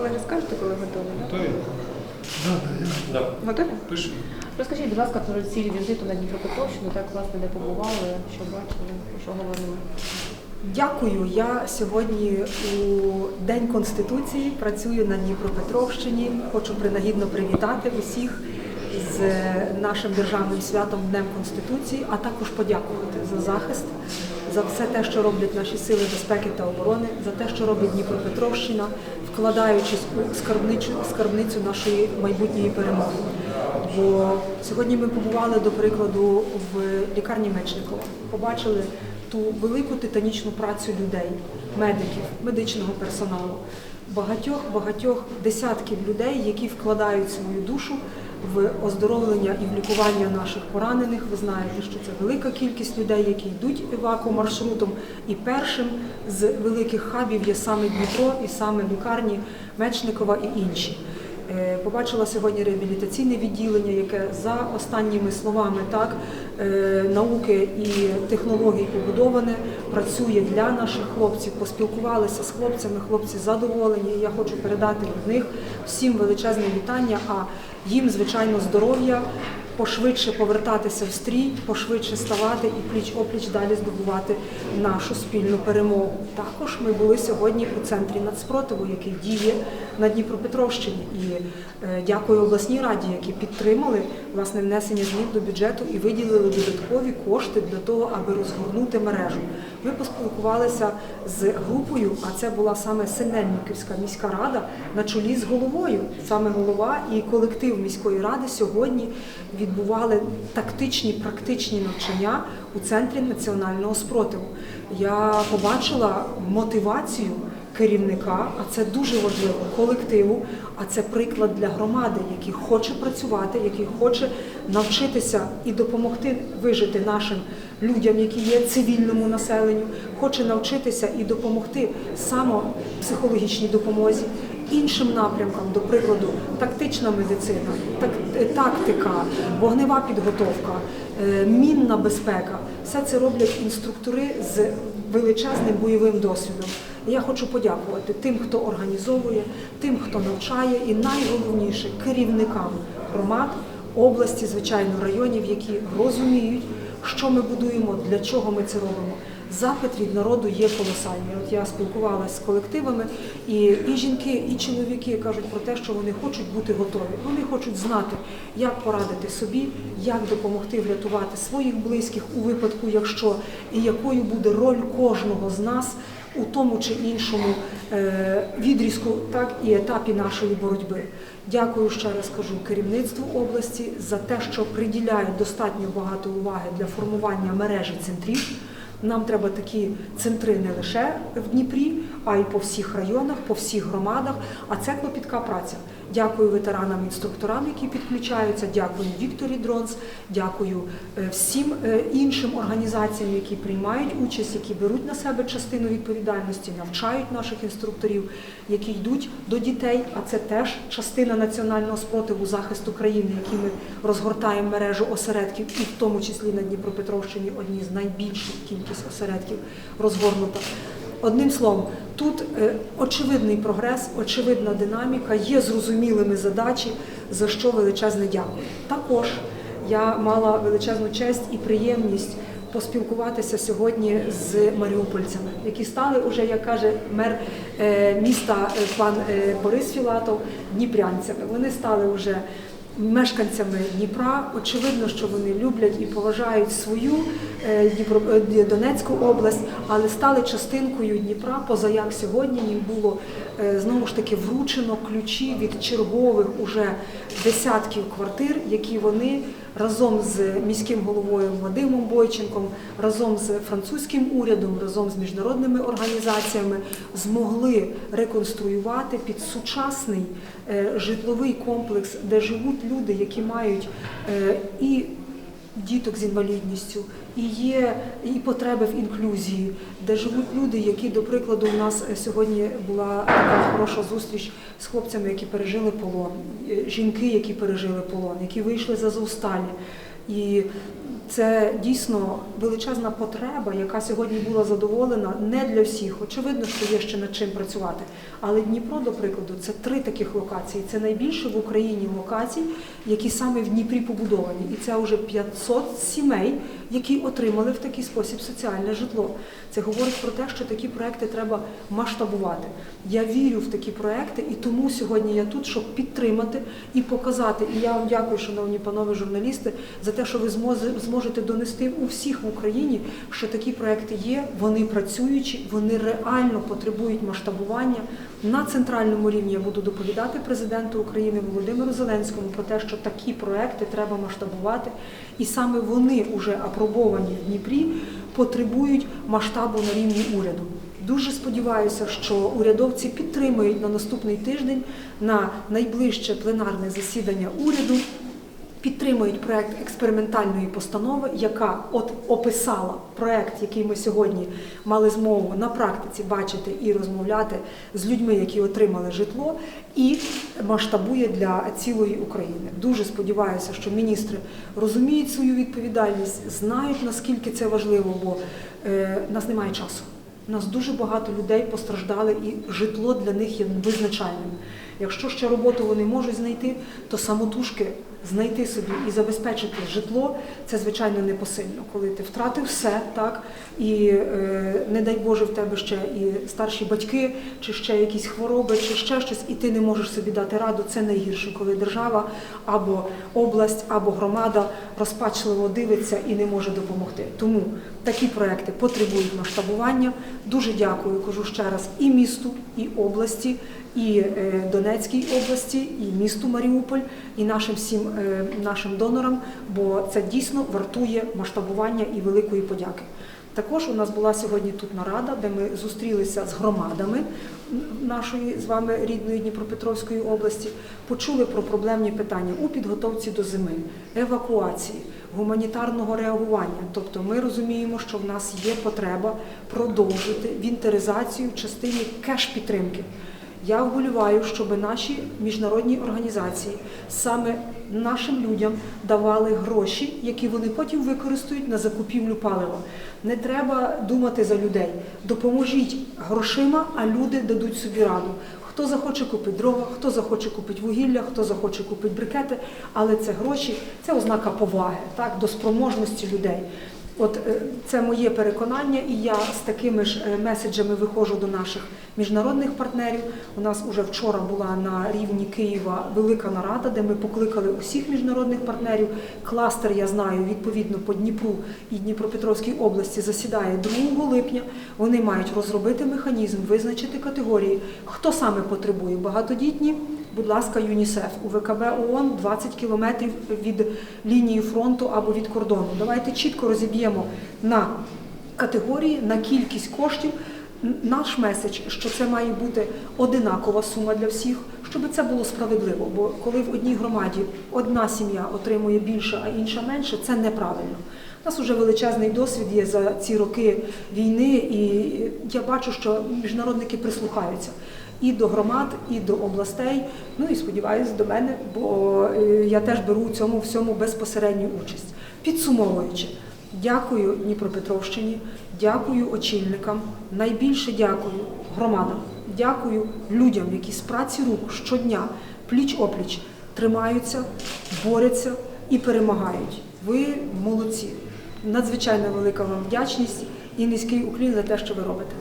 Колеги, скажете, коли готові? да? Готові? Да. Готові? Пишемо. Розкажіть, будь ласка, про ціль візиту на Дніпропетровщину, так власне де побували, що бачили, про що говорили. Дякую. Я сьогодні у День Конституції працюю на Дніпропетровщині. Хочу принагідно привітати усіх з нашим державним святом Днем Конституції, а також подякувати за захист, за все те, що роблять наші сили безпеки та оборони, за те, що робить Дніпропетровщина, вкладаючись у скарбницю, скарбницю нашої майбутньої перемоги. Бо сьогодні ми побували, до прикладу, в лікарні Мечникова, побачили ту велику титанічну працю людей, медиків, медичного персоналу, багатьох багатьох десятків людей, які вкладають свою душу в оздоровлення і в лікування наших поранених. Ви знаєте, що це велика кількість людей, які йдуть евакомаршрутом. І першим з великих хабів є саме Дніпро і саме лікарні Мечникова і інші. Е, Побачила сьогодні реабілітаційне відділення, яке за останніми словами так е, науки і технологій побудоване, працює для наших хлопців. Поспілкувалися з хлопцями, хлопці задоволені. Я хочу передати від них всім величезне вітання. А їм, звичайно, здоров'я, пошвидше повертатися в стрій, пошвидше ставати і пліч опліч далі здобувати нашу спільну перемогу. Також ми були сьогодні у центрі нацпротиву, який діє на Дніпропетровщині. І е, дякую обласній раді, які підтримали власне внесення змін до бюджету і виділили додаткові кошти для того, аби розгорнути мережу. Ми поспілкувалися з групою, а це була саме Синельниківська міська рада на чолі з головою. Саме голова і колектив міської ради сьогодні відбували тактичні практичні навчання у центрі національного спротиву. Я побачила мотивацію керівника, а це дуже важливо, колективу, а це приклад для громади, який хоче працювати, який хоче навчитися і допомогти вижити нашим людям, які є цивільному населенню, хоче навчитися і допомогти самопсихологічній допомозі. Іншим напрямкам, до прикладу, тактична медицина, так- е, тактика, вогнева підготовка, е, мінна безпека все це роблять інструктори з величезним бойовим досвідом. Я хочу подякувати тим, хто організовує, тим, хто навчає, і найголовніше керівникам громад, області, звичайно, районів, які розуміють, що ми будуємо, для чого ми це робимо. Запит від народу є колосальний. От я спілкувалася з колективами, і, і жінки, і чоловіки кажуть про те, що вони хочуть бути готові. Вони хочуть знати, як порадити собі, як допомогти врятувати своїх близьких у випадку, якщо і якою буде роль кожного з нас у тому чи іншому е, відрізку, так і етапі нашої боротьби. Дякую ще раз кажу керівництву області за те, що приділяє достатньо багато уваги для формування мережі центрів. Нам треба такі центри не лише в Дніпрі, а й по всіх районах, по всіх громадах. А це клопітка праця. Дякую ветеранам, інструкторам, які підключаються. Дякую Вікторі Дронс. Дякую е, всім е, іншим організаціям, які приймають участь, які беруть на себе частину відповідальності, навчають наших інструкторів, які йдуть до дітей. А це теж частина національного спротиву захисту країни, які ми розгортаємо мережу осередків, і в тому числі на Дніпропетровщині одні з найбільших кількість осередків розгорнута. Одним словом, тут е, очевидний прогрес, очевидна динаміка, є зрозумілими задачі, за що величезне дякую. Також я мала величезну честь і приємність поспілкуватися сьогодні з маріупольцями, які стали уже, як каже мер е, міста е, пан Борис Філатов, дніпрянцями. Вони стали вже мешканцями Дніпра. Очевидно, що вони люблять і поважають свою Донецьку область, але стали частинкою Дніпра, поза як сьогодні їм було е, знову ж таки вручено ключі від чергових уже десятків квартир, які вони разом з міським головою Вадимом Бойченком, разом з французьким урядом, разом з міжнародними організаціями змогли реконструювати під сучасний е, житловий комплекс, де живуть люди, які мають е, і діток з інвалідністю, і є і потреби в інклюзії, де живуть люди, які, до прикладу, у нас е, сьогодні була така хороша зустріч з хлопцями, які пережили полон, е, жінки, які пережили полон, які вийшли за зовсталі. І Це дійсно величезна потреба, яка сьогодні була задоволена не для всіх. Очевидно, що є ще над чим працювати. Але Дніпро, до прикладу, це три таких локації. Це найбільше в Україні локацій, які саме в Дніпрі побудовані. І це вже 500 сімей, які отримали в такий спосіб соціальне житло. Це говорить про те, що такі проекти треба масштабувати. Я вірю в такі проекти, і тому сьогодні я тут, щоб підтримати і показати. І я вам дякую, шановні панове журналісти, за те, що ви змозе- зможете донести у всіх в Україні, що такі проекти є, вони працюючі, вони реально потребують масштабування. На центральному рівні я буду доповідати президенту України Володимиру Зеленському про те, що такі проекти треба масштабувати, і саме вони вже апробовані в Дніпрі потребують масштабу на рівні уряду. Дуже сподіваюся, що урядовці підтримують на наступний тиждень на найближче пленарне засідання уряду. Підтримують проект експериментальної постанови, яка от описала проект, який ми сьогодні мали змогу на практиці бачити і розмовляти з людьми, які отримали житло, і масштабує для цілої України. Дуже сподіваюся, що міністри розуміють свою відповідальність, знають наскільки це важливо, бо е, нас немає часу. У нас дуже багато людей постраждали, і житло для них є визначальним. Якщо ще роботу вони можуть знайти, то самотужки знайти собі і забезпечити житло це звичайно непосильно. Коли ти втратив все, так і е, не дай Боже в тебе ще і старші батьки, чи ще якісь хвороби, чи ще щось, і ти не можеш собі дати раду. Це найгірше, коли держава або область, або громада розпачливо дивиться і не може допомогти. Тому такі проекти потребують масштабування. Дуже дякую, кажу ще раз, і місту, і області, і е, Донецькій області, і місту Маріуполь, і нашим всім нашим донорам, бо це дійсно вартує масштабування і великої подяки. Також у нас була сьогодні тут нарада, де ми зустрілися з громадами нашої з вами рідної Дніпропетровської області, почули про проблемні питання у підготовці до зими, евакуації, гуманітарного реагування. Тобто ми розуміємо, що в нас є потреба продовжити вінтеризацію в частині кеш-підтримки. Я вболіваю, щоб наші міжнародні організації саме нашим людям давали гроші, які вони потім використають на закупівлю палива. Не треба думати за людей. Допоможіть грошима, а люди дадуть собі раду. Хто захоче купити дрова, хто захоче купити вугілля, хто захоче купити брикети, але це гроші, це ознака поваги, так, до спроможності людей. От е, це моє переконання, і я з такими ж е, меседжами виходжу до наших міжнародних партнерів. У нас уже вчора була на рівні Києва велика нарада, де ми покликали усіх міжнародних партнерів. Кластер, я знаю, відповідно по Дніпру і Дніпропетровській області засідає 2 липня. Вони мають розробити механізм, визначити категорії, хто саме потребує багатодітні. Будь ласка, ЮНІСЕФ у ВКБ ООН 20 кілометрів від лінії фронту або від кордону. Давайте чітко розіб'ємо на категорії, на кількість коштів. Наш меседж, що це має бути одинакова сума для всіх, щоб це було справедливо. Бо коли в одній громаді одна сім'я отримує більше, а інша менше, це неправильно. У нас вже величезний досвід є за ці роки війни, і я бачу, що міжнародники прислухаються і до громад, і до областей. Ну і сподіваюся, до мене, бо е, я теж беру у цьому всьому безпосередню участь. Підсумовуючи, дякую Дніпропетровщині, дякую очільникам, найбільше дякую громадам, дякую людям, які з праці рук щодня пліч опліч тримаються, борються і перемагають. Ви молодці. Надзвичайно велика вам вдячність і низький уклін за те, що ви робите.